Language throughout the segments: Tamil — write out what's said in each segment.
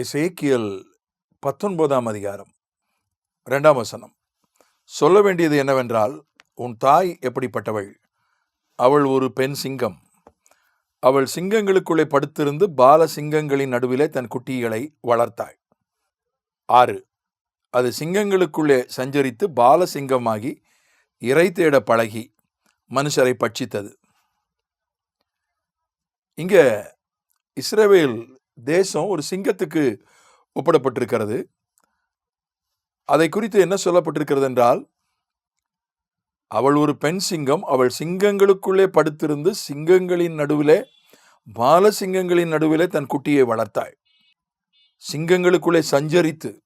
எசேக்கியல் பத்தொன்பதாம் அதிகாரம் ரெண்டாம் வசனம். சொல்ல வேண்டியது என்னவென்றால் உன் தாய் எப்படிப்பட்டவள்? அவள் ஒரு பெண் சிங்கம். அவள் சிங்கங்களுக்குள்ளே படுத்திருந்து பால சிங்கங்களின் நடுவிலே தன் குட்டிகளை வளர்த்தாள். ஆறு. அது சிங்கங்களுக்குள்ளே சஞ்சரித்து பால சிங்கமாகி இறை தேட பழகி மனுஷரை பட்சித்தது. இங்க இஸ்ரேவேல் தேசம் ஒரு சிங்கத்துக்கு ஒப்பிடப்பட்டிருக்கிறது. அதை குறித்து என்ன சொல்லப்பட்டிருக்கிறது என்றால் அவள் ஒரு பெண் சிங்கம் அவள் சிங்கங்களுக்குள்ளே படுத்திருந்து சிங்கங்களின் நடுவிலே பால சிங்கங்களின் நடுவிலே தன் குட்டியை வளர்த்தாள். சிங்கங்களுக்குள்ளே சஞ்சரித்து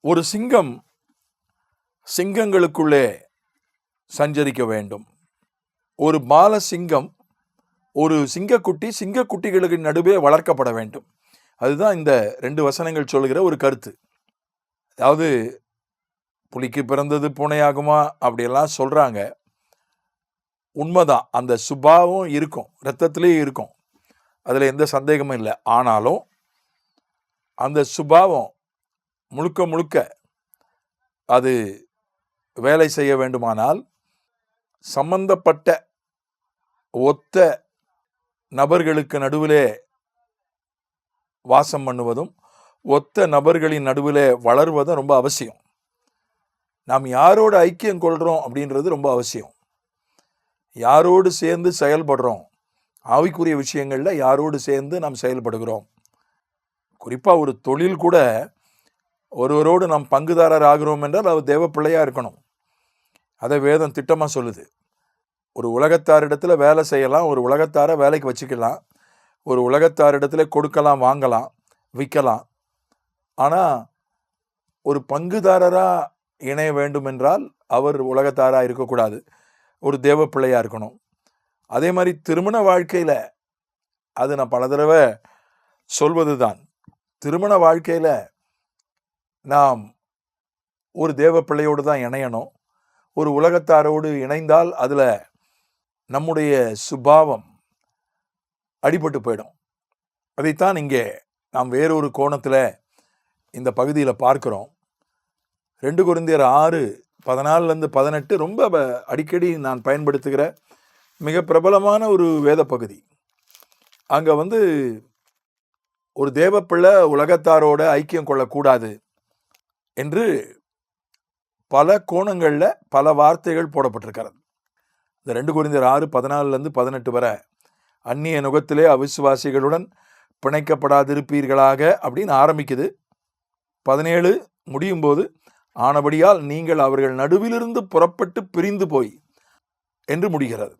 ஒரு சிங்கம் சிங்கங்களுக்குள்ளே சஞ்சரிக்க வேண்டும். ஒரு பால சிங்கம் ஒரு சிங்கக்குட்டி சிங்கக்குட்டிகளுக்கு நடுவே வளர்க்கப்பட வேண்டும். அதுதான் இந்த ரெண்டு வசனங்கள் சொல்கிற ஒரு கருத்து. அதாவது புலிக்கு பிறந்தது பூனையாகுமா? அப்படியெல்லாம் சொல்கிறாங்க உண்மைதான். அந்த சுபாவம் இருக்கும். ரத்தத்திலேயே இருக்கும். அதில் எந்த சந்தேகமும் இல்லை. ஆனாலும் அந்த சுபாவம் முழுக்க முழுக்க அது வேலை செய்ய வேண்டுமானால் சம்பந்தப்பட்ட ஒத்த நபர்களுக்கு நடுவிலே வாசம் பண்ணுவதும் ஒத்த நபர்களின் நடுவிலே வளர்வதும் ரொம்ப அவசியம். நாம் யாரோட ஐக்கியம் கொள்கிறோம் அப்படின்றது ரொம்ப அவசியம். யாரோடு சேர்ந்து செயல்படுறோம் ஆவிக்குரிய விஷயங்களில் யாரோடு சேர்ந்து நாம் செயல்படுகிறோம். குறிப்பாக ஒரு தொழில் கூட ஒருவரோடு நாம் பங்குதாரர் ஆகிறோம் என்றால் அவர் தேவ பிள்ளையாக இருக்கணும். அதை வேதம் திட்டமாக சொல்லுது. ஒரு உலகத்தாரிடத்தில் வேலை செய்யலாம் ஒரு உலகத்தாரை வேலைக்கு வச்சுக்கலாம் ஒரு உலகத்தாரிடத்தில் கொடுக்கலாம் வாங்கலாம் விற்கலாம். ஆனால் ஒரு பங்குதாரராக இணைய வேண்டும் என்றால் அவர் உலகத்தாராக இருக்கக்கூடாது. ஒரு தேவ பிள்ளையாக இருக்கணும். அதே மாதிரி திருமண வாழ்க்கையில் அது நான் பல தடவை சொல்வது தான் திருமண வாழ்க்கையில் நாம் ஒரு தேவ பிள்ளையோடு தான் இணையணும். ஒரு உலகத்தாரோடு இணைந்தால் அதில் நம்முடைய சுபாவம் அடிபட்டு போயிடும். அதைத்தான் இங்கே நாம் வேறொரு கோணத்தில் இந்த பகுதியில் பார்க்குறோம். ரெண்டு குருந்தியர் ஆறு பதினாலுலேருந்து பதினெட்டு ரொம்ப அடிக்கடி நான் பயன்படுத்துகிற மிக பிரபலமான ஒரு வேத பகுதி. அங்கே வந்து ஒரு தேவப்பிள்ளை உலகத்தாரோட ஐக்கியம் கொள்ளக்கூடாது என்று பல கோணங்களில் பல வார்த்தைகள் போடப்பட்டிருக்கிறது. இந்த ரெண்டு குறிந்தர் ஆறு பதினாலுலேருந்து பதினெட்டு வரை அந்நிய நுகத்திலே அவிசுவாசிகளுடன் பிணைக்கப்படாதிருப்பீர்களாக அப்படின்னு ஆரம்பிக்குது. பதினேழு முடியும் போது ஆனபடியால் நீங்கள் அவர்கள் நடுவிலிருந்து புறப்பட்டு பிரிந்து போய் என்று முடிகிறது.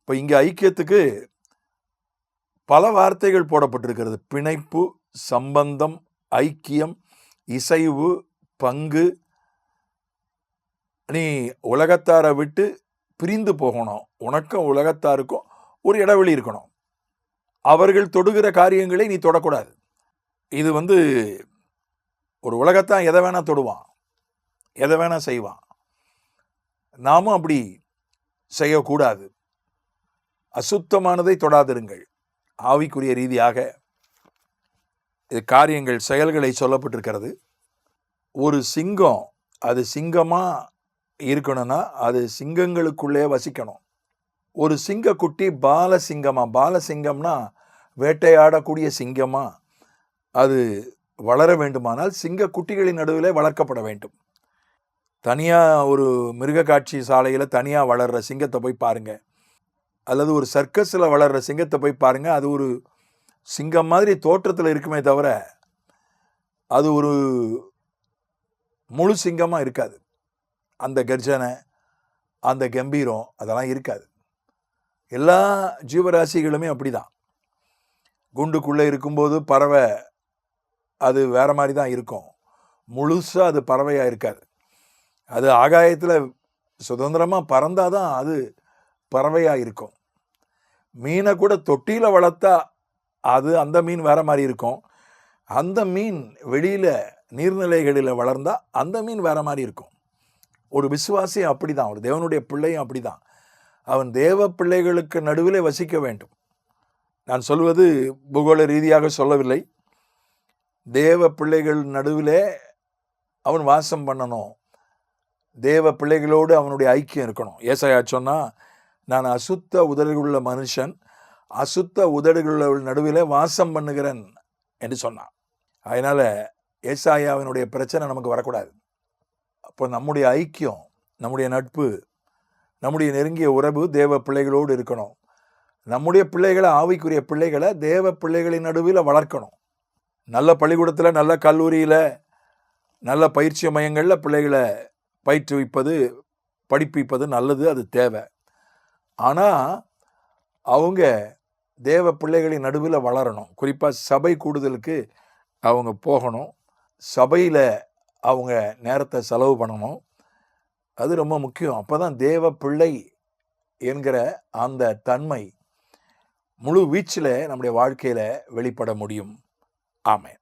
இப்போ இங்கே ஐக்கியத்துக்கு பல வார்த்தைகள் போடப்பட்டிருக்கிறது. பிணைப்பு சம்பந்தம் ஐக்கியம் இசைவு பங்கு. நீ உலகத்தாரை விட்டு பிரிந்து போகணும். உனக்கும் உலகத்தாருக்கும் ஒரு இடைவெளி இருக்கணும். அவர்கள் தொடுகிற காரியங்களை நீ தொடக்கூடாது. இது வந்து ஒரு உலகத்தான் எதை வேணால் தொடுவான். எதை வேணால் செய்வான். நாமும் அப்படி செய்யக்கூடாது. அசுத்தமானதை தொடாதிருங்கள். ஆவிக்குரிய ரீதியாக இது காரியங்கள் செயல்களை சொல்லப்பட்டிருக்கிறது. ஒரு சிங்கம் அது சிங்கமாக இருக்கணும்னா அது சிங்கங்களுக்குள்ளே வசிக்கணும். ஒரு சிங்கக்குட்டி பாலசிங்கமா? பாலசிங்கம்னா வேட்டையாடக்கூடிய சிங்கமாக அது வளர வேண்டுமானால் சிங்க குட்டிகளின் நடுவில் வளர்க்கப்பட வேண்டும். தனியாக ஒரு மிருக காட்சி சாலையில் தனியாக வளர்கிற சிங்கத்தை போய் பாருங்கள் அல்லது ஒரு சர்க்கஸில் வளர்கிற சிங்கத்தை போய் பாருங்கள் அது ஒரு சிங்கம் மாதிரி தோற்றத்தில் இருக்குமே தவிர அது ஒரு முழு சிங்கமாக இருக்காது. அந்த கர்ஜனை அந்த கம்பீரம் அதெல்லாம் இருக்காது. எல்லா ஜீவராசிகளுமே அப்படிதான். குண்டுக்குள்ளே இருக்கும்போது பறவை அது வேற மாதிரி தான் இருக்கும். முழுசாக அது பறவையாக இருக்காது. அது ஆகாயத்தில் சுதந்திரமாக பறந்தால் தான் அது பறவையாக இருக்கும். மீனை கூட தொட்டியில் வளர்த்தா அது அந்த மீன் வேறு மாதிரி இருக்கும். அந்த மீன் வெளியில் நீர்நிலைகளில் வளர்ந்தால் அந்த மீன் வேறு மாதிரி இருக்கும். ஒரு விசுவாசியம் அப்படி தான் ஒரு தேவனுடைய பிள்ளையும் அப்படிதான். அவன் தேவ பிள்ளைகளுக்கு நடுவில் வசிக்க வேண்டும். நான் சொல்வது பூகோள ரீதியாக சொல்லவில்லை. தேவ பிள்ளைகள் நடுவிலே அவன் வாசம் பண்ணணும். தேவ பிள்ளைகளோடு அவனுடைய ஐக்கியம் இருக்கணும். ஏசாயா சொன்னால் நான் அசுத்த உதடுகளுள்ள மனுஷன் அசுத்த உதடுகளுள்ள நடுவில் வாசம் பண்ணுகிறேன் என்று சொன்னான். அதனால் ஏசாயாவினுடைய பிரச்சனை நமக்கு வரக்கூடாது. அப்போ நம்முடைய ஐக்கியம் நம்முடைய நட்பு நம்முடைய நெருங்கிய உறவு தேவ பிள்ளைகளோடு இருக்கணும். நம்முடைய பிள்ளைகளை ஆவிக்குரிய பிள்ளைகளை தேவ பிள்ளைகளின் நடுவில் வளர்க்கணும். நல்ல பள்ளிக்கூடத்தில் நல்ல கல்லூரியில் நல்ல பயிற்சி மையங்களில் பிள்ளைகளை பயிற்றுவிப்பது படிப்பிப்பது நல்லது அது தேவை. ஆனால் அவங்க தேவ பிள்ளைகளின் நடுவில் வளரணும். குறிப்பாக சபை கூடுதலுக்கு அவங்க போகணும். சபையில் அவங்க நேரத்தை செலவு பண்ணணும். அது ரொம்ப முக்கியம். அப்போ தான் தேவ பிள்ளை என்கிற அந்த தன்மை முழு வீச்சில் நம்முடைய வாழ்க்கையில் வெளிப்பட முடியும். ஆமென்.